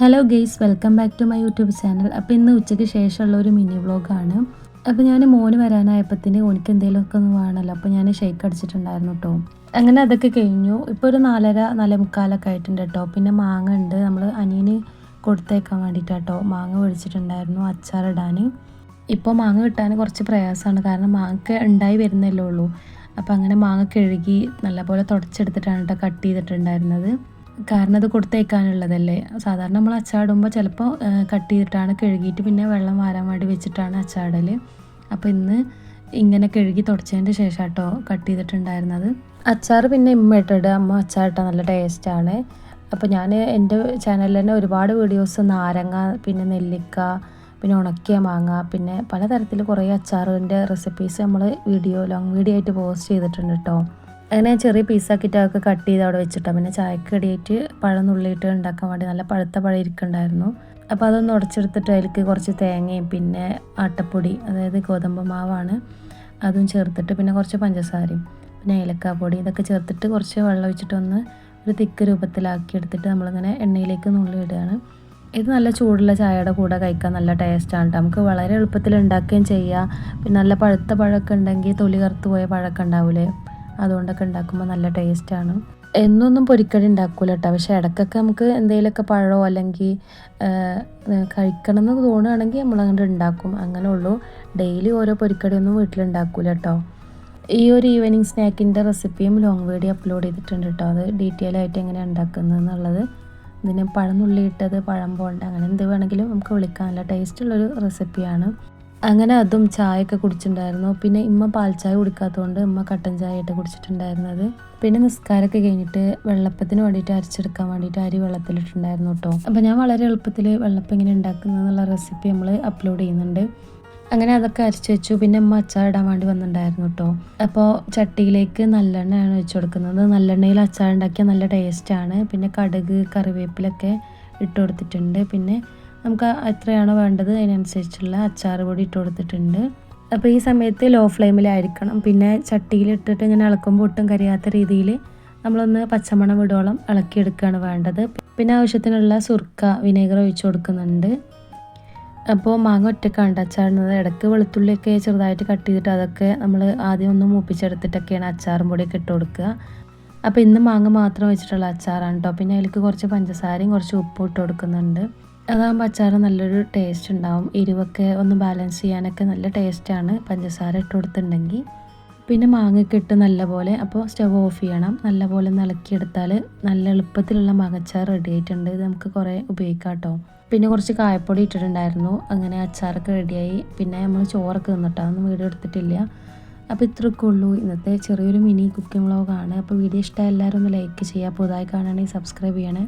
Hello guys welcome back to my YouTube channel അപ്പോൾ ഇന്ന് ഉച്ചയ്ക്ക് ശേഷമുള്ള ഒരു മിനി വ്ളോഗാണ് അപ്പോൾ ഞാൻ മോന് വരാനായപ്പത്തിന് എനിക്ക് എന്തെങ്കിലുമൊക്കെ ഒന്ന് വേണമല്ലോ അപ്പോൾ ഞാൻ ഷെയ്ക്ക് അടിച്ചിട്ടുണ്ടായിരുന്നു കേട്ടോ അങ്ങനെ അതൊക്കെ കഴിഞ്ഞു. ഇപ്പോൾ ഒരു നാലര നാലേ മുക്കാലൊക്കെ ആയിട്ടുണ്ട് കേട്ടോ പിന്നെ മാങ്ങ ഉണ്ട്. നമ്മൾ അനിയന് കൊടുത്തേക്കാൻ വേണ്ടിയിട്ട് കേട്ടോ മാങ്ങ മേടിച്ചിട്ടുണ്ടായിരുന്നു അച്ചാറിടാൻ ഇപ്പോൾ മാങ്ങ കിട്ടാൻ കുറച്ച് പ്രയാസമാണ്. കാരണം മാങ്ങ ഉണ്ടായി വരുന്നല്ലേ ഉള്ളൂ. അപ്പോൾ അങ്ങനെ മാങ്ങ കഴുകി നല്ലപോലെ തുടച്ചെടുത്തിട്ടാണ് കേട്ടോ കട്ട് ചെയ്തിട്ടുണ്ടായിരുന്നത്. കാരണം അത് കൊടുത്തേക്കാനുള്ളതല്ലേ? സാധാരണ നമ്മൾ അച്ചാടുമ്പോൾ ചിലപ്പോൾ കട്ട് ചെയ്തിട്ടാണ് കഴുകിയിട്ട് പിന്നെ വെള്ളം വാരാൻ വേണ്ടി വെച്ചിട്ടാണ് അച്ചാടൽ അപ്പോൾ ഇന്ന് ഇങ്ങനെ കഴുകി തുടച്ചതിന്റെ ശേഷം കേട്ടോ കട്ട് ചെയ്തിട്ടുണ്ടായിരുന്നത്. അച്ചാർ പിന്നെ ഇമ്മ ഇട്ടിട്ട് അമ്മ അച്ചാറിട്ട നല്ല ടേസ്റ്റാണ്. അപ്പോൾ ഞാൻ എന്റെ ചാനലിൽ തന്നെ ഒരുപാട് വീഡിയോസ് നാരങ്ങ പിന്നെ നെല്ലിക്ക പിന്നെ ഉണക്കിയ മാങ്ങ പിന്നെ പലതരത്തിൽ കുറേ അച്ചാറിന്റെ റെസിപ്പീസ് നമ്മൾ വീഡിയോ ലോങ് വീഡിയോ ആയിട്ട് പോസ്റ്റ് ചെയ്തിട്ടുണ്ട് കേട്ടോ അങ്ങനെ ചെറിയ പീസാക്കിയിട്ട് അതൊക്കെ കട്ട് ചെയ്ത് അവിടെ വെച്ചിട്ടാണ് പിന്നെ ചായക്ക് ഇടിയിട്ട് പഴം നുള്ളിയിട്ട് ഉണ്ടാക്കാൻ വേണ്ടി നല്ല പഴുത്ത പഴം ഇരിക്കുന്നുണ്ടായിരുന്നു. അപ്പോൾ അതൊന്ന് ഉടച്ചെടുത്തിട്ട് അതിലേക്ക് കുറച്ച് തേങ്ങയും പിന്നെ ആട്ടപ്പൊടി അതായത് ഗോതമ്പ് മാവാണ് അതും ചേർത്തിട്ട് പിന്നെ കുറച്ച് പഞ്ചസാരയും പിന്നെ ഏലക്കാപ്പൊടി ഇതൊക്കെ ചേർത്തിട്ട് കുറച്ച് വെള്ളം ഒഴിച്ചിട്ടൊന്ന് ഒരു തിക്ക് രൂപത്തിലാക്കി എടുത്തിട്ട് നമ്മളിങ്ങനെ എണ്ണയിലേക്ക് നുള്ളിയിടുകയാണ്. ഇത് നല്ല ചൂടുള്ള ചായയുടെ കൂടെ കഴിക്കാൻ നല്ല ടേസ്റ്റാണ് നമുക്ക് വളരെ എളുപ്പത്തിൽ ഉണ്ടാക്കുകയും ചെയ്യാം. പിന്നെ നല്ല പഴുത്ത പഴമൊക്കെ ഉണ്ടെങ്കിൽ തൊലി കറുത്ത് പോയ പഴമൊക്കെ ഉണ്ടാവില്ലേ അതുകൊണ്ടൊക്കെ ഉണ്ടാക്കുമ്പോൾ നല്ല ടേസ്റ്റാണ് എന്നൊന്നും പൊരിക്കടി ഉണ്ടാക്കൂല കേട്ടോ പക്ഷെ ഇടയ്ക്കൊക്കെ നമുക്ക് എന്തെങ്കിലുമൊക്കെ പഴമോ അല്ലെങ്കിൽ കഴിക്കണം എന്ന് തോന്നുകയാണെങ്കിൽ നമ്മൾ അങ്ങോട്ട് ഉണ്ടാക്കും. അങ്ങനെ ഉള്ളൂ. ഡെയിലി ഓരോ പൊരിക്കടിയൊന്നും വീട്ടിലുണ്ടാക്കൂല കേട്ടോ ഈ ഒരു ഈവനിങ് സ്നാക്കിന്റെ റെസിപ്പിയും ലോങ് വീഡിയോ അപ്ലോഡ് ചെയ്തിട്ടുണ്ട് കേട്ടോ അത് ഡീറ്റെയിൽ ആയിട്ട് എങ്ങനെയാണ് ഉണ്ടാക്കുന്നത് എന്നുള്ളത് ഇതിന് പഴം നുള്ളിയിട്ടത് പഴം പോണ്ട അങ്ങനെ എന്ത് വേണമെങ്കിലും നമുക്ക് വിളിക്കാൻ നല്ല ടേസ്റ്റുള്ളൊരു റെസിപ്പിയാണ് അങ്ങനെ അതും ചായയൊക്കെ കുടിച്ചിട്ടുണ്ടായിരുന്നു. പിന്നെ ഇമ്മ പാൽ ചായ കുടിക്കാത്തതുകൊണ്ട് ഇമ്മ കട്ടൻ ചായ ആയിട്ട് കുടിച്ചിട്ടുണ്ടായിരുന്നത് പിന്നെ നിസ്കാരമൊക്കെ കഴിഞ്ഞിട്ട് വെള്ളപ്പത്തിന് വേണ്ടിയിട്ട് അരച്ചെടുക്കാൻ വേണ്ടിയിട്ട് അരി വെള്ളത്തിലിട്ടുണ്ടായിരുന്നു കേട്ടോ. അപ്പോൾ ഞാൻ വളരെ എളുപ്പത്തിൽ വെള്ളപ്പം എങ്ങനെ ഉണ്ടാക്കുന്നതെന്നുള്ള റെസിപ്പി നമ്മൾ അപ്ലോഡ് ചെയ്യുന്നുണ്ട്. അങ്ങനെ അതൊക്കെ അരച്ച് വെച്ചു. പിന്നെ അമ്മ അച്ചാറിടാൻ വേണ്ടി വന്നിട്ടുണ്ടായിരുന്നു കേട്ടോ. അപ്പോൾ ചട്ടിയിലേക്ക് നല്ലെണ്ണയാണ് വെച്ച് കൊടുക്കുന്നത്. നല്ലെണ്ണയിൽ അച്ചാർ ഉണ്ടാക്കിയാൽ നല്ല ടേസ്റ്റാണ് പിന്നെ കടുക് കറിവേപ്പിലൊക്കെ ഇട്ട് കൊടുത്തിട്ടുണ്ട്. പിന്നെ നമുക്ക് എത്രയാണോ വേണ്ടത് അതിനനുസരിച്ചുള്ള അച്ചാർ പൊടി ഇട്ട് കൊടുത്തിട്ടുണ്ട്. അപ്പോൾ ഈ സമയത്ത് ലോ ഫ്ലെയിമിലായിരിക്കണം പിന്നെ ചട്ടിയിലിട്ടിട്ട് ഇങ്ങനെ ഇളക്കുമ്പോൾ ഒട്ടും കരിയാത്ത രീതിയിൽ നമ്മളൊന്ന് പച്ചമണം വിടോളം ഇളക്കിയെടുക്കുകയാണ് വേണ്ടത്. പിന്നെ ആവശ്യത്തിനുള്ള സുർക്ക വിനേഗർ ഒഴിച്ചു കൊടുക്കുന്നുണ്ട്. അപ്പോൾ മാങ്ങ ഒറ്റക്കാണ്ട് അച്ചാറുന്നത് ഇടയ്ക്ക് വെളുത്തുള്ളിയൊക്കെ ചെറുതായിട്ട് കട്ട് ചെയ്തിട്ട് അതൊക്കെ നമ്മൾ ആദ്യം ഒന്ന് മൂപ്പിച്ചെടുത്തിട്ടൊക്കെയാണ് അച്ചാറും പൊടിയൊക്കെ ഇട്ട് കൊടുക്കുക. അപ്പോൾ ഇന്ന് മാങ്ങ മാത്രം വെച്ചിട്ടുള്ള അച്ചാറാണ് കേട്ടോ പിന്നെ അതിലേക്ക് കുറച്ച് പഞ്ചസാരയും കുറച്ച് ഉപ്പും ഇട്ട് കൊടുക്കുന്നുണ്ട്. അതാകുമ്പോൾ അച്ചാർ നല്ലൊരു ടേസ്റ്റ് ഉണ്ടാവും. എരിവൊക്കെ ഒന്ന് ബാലൻസ് ചെയ്യാനൊക്കെ നല്ല ടേസ്റ്റാണ് പഞ്ചസാര ഇട്ട് കൊടുത്തിട്ടുണ്ടെങ്കിൽ. പിന്നെ മാങ്ങയ്ക്ക് ഇട്ട് നല്ലപോലെ അപ്പോൾ സ്റ്റവ് ഓഫ് ചെയ്യണം. നല്ലപോലെ ഇളക്കിയെടുത്താൽ നല്ല എളുപ്പത്തിലുള്ള മാങ്ങച്ചാർ റെഡി ആയിട്ടുണ്ട്. ഇത് നമുക്ക് കുറേ ഉപയോഗിക്കാം കേട്ടോ പിന്നെ കുറച്ച് കായപ്പൊടി ഇട്ടിട്ടുണ്ടായിരുന്നു. അങ്ങനെ അച്ചാറൊക്കെ റെഡിയായി പിന്നെ നമ്മൾ ചോറൊക്കെ നിന്നിട്ടോ അതൊന്നും വീഡിയോ എടുത്തിട്ടില്ല. അപ്പോൾ ഇത്രയൊക്കെ ഉള്ളൂ. ഇന്നത്തെ ചെറിയൊരു മിനി കുക്കിംഗ് വ്ളോഗാണ് അപ്പോൾ വീഡിയോ ഇഷ്ടമായ എല്ലാവരും ഒന്ന് ലൈക്ക് ചെയ്യുക. പുതുതായി കാണുകയാണെങ്കിൽ സബ്സ്ക്രൈബ് ചെയ്യണേ.